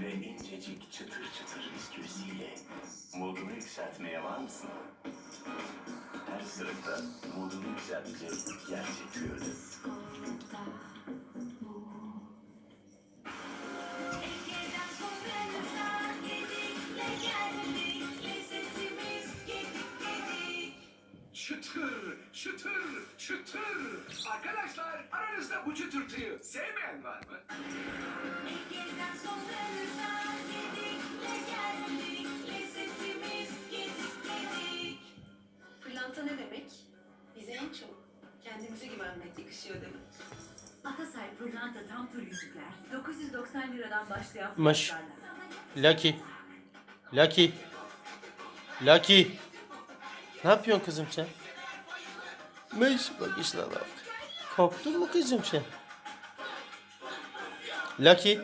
ve incecik çıtır çıtır bisküvisiyle modunu yükseltmeye var mısın? Her sırada modunu yükseltecek gedik gedik. Çıtır, çıtır, çıtır. Arkadaşlar aranızda bu çıtırtıyı sevmeyen var mı? Ege'den kendimize güvenmek yakışıyor demek. Atasay Pırlanta tam tur yüzükler 990 liradan başlayan Mış. fiyatlarla. Lucky. Lucky. Lucky. Ne yapıyorsun kızım sen? Mış bakışına bak. Korktun mu kızım sen? Lucky.